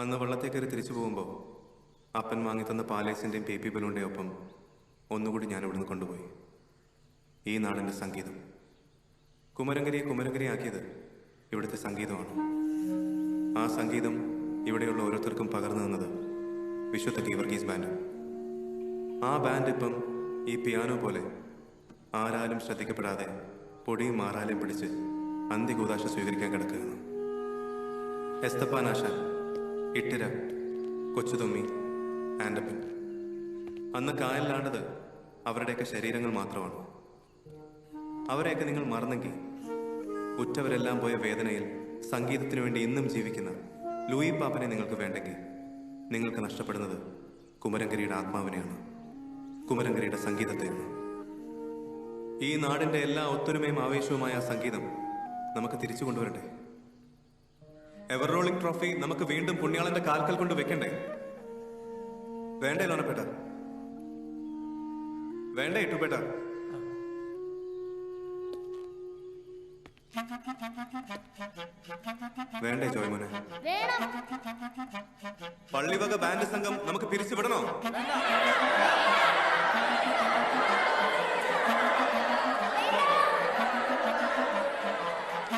അന്ന് വള്ളത്തെ കയറി തിരിച്ചു പോകുമ്പോൾ അപ്പൻ വാങ്ങി തന്ന പാലേസിന്റെയും പേപ്പി ബലൂണിന്റെയും ഒപ്പം ഒന്നുകൂടി ഞാൻ ഇവിടുന്ന് കൊണ്ടുപോയി. ഈ നാടിന്റെ സംഗീതം. കുമരങ്കരിയെ കുമരങ്കരിയാക്കിയത് ഇവിടുത്തെ സംഗീതമാണ്. ആ സംഗീതം ഇവിടെയുള്ള ഓരോരുത്തർക്കും പകർന്നു നിന്നത് വിശുദ്ധ ഗീവർഗീസ് ബാൻഡ് ആ ബാൻഡ് ഇപ്പം ഈ പിയാനോ പോലെ ആരാലും ശ്രദ്ധിക്കപ്പെടാതെ പൊടിയും മാറാലും പിടിച്ച് അന്ത്യകൂതാശ സ്വീകരിക്കാൻ കിടക്കുകയാണ്. എസ്തപ്പാനാശാൻ ഇട്ടിര. കൊച്ചുതൊമ്മി ആൻഡപ്പൻ അന്ന് കായലിലാണ്ടത് അവരുടെയൊക്കെ ശരീരങ്ങൾ മാത്രമാണ്. അവരെയൊക്കെ നിങ്ങൾ മറന്നെങ്കിൽ ഉറ്റവരെല്ലാം പോയ വേദനയിൽ സംഗീതത്തിനു വേണ്ടി ഇന്നും ജീവിക്കുന്ന ലൂയി പാപ്പനെ നിങ്ങൾക്ക് വേണ്ടെങ്കിൽ നിങ്ങൾക്ക് നഷ്ടപ്പെടുന്നത് കുമരങ്കരിയുടെ ആത്മാവിനെയാണ്. കുമരങ്കരിയുടെ സംഗീതത്തെയാണ്. ഈ നാടിന്റെ എല്ലാ ഒത്തൊരുമയും ആവേശവുമായ ആ സംഗീതം നമുക്ക് തിരിച്ചു കൊണ്ടുവരണ്ടേ എവർ റോളിംഗ് ട്രോഫി നമുക്ക് വീണ്ടും പുണ്യാളന്റെ കാൽക്കൽ കൊണ്ട് വെക്കണ്ടേ? വേണ്ടേ ലോനപ്പേട്ട വേണ്ടേ ഇട്ടുപേട്ട വേണ്ടേ ജോയ്മോനെ പള്ളിവക ബാൻഡ് സംഘം നമുക്ക് പിരിച്ചുവിടണോ?